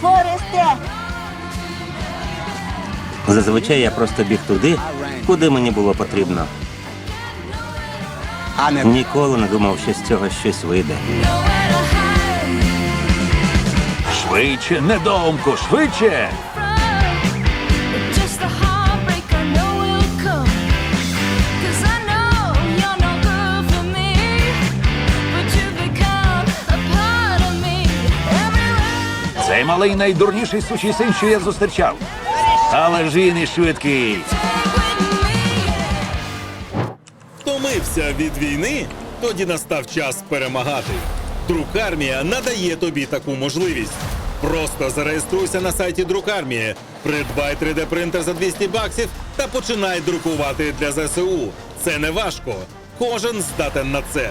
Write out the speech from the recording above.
Форесте! Зазвичай я просто біг туди, куди мені було потрібно. Ніколи не думав, що з цього щось вийде. Швидше, недоумку, швидше! Цей малий найдурніший сучий син, що я зустрічав. Але ж він і швидкий. Втомився від війни? Тоді настав час перемагати. Друкармія надає тобі таку можливість. Просто зареєструйся на сайті Друкармії, придбай 3D принтер за 200 баксів та починай друкувати для ЗСУ. Це не важко. Кожен здатен на це.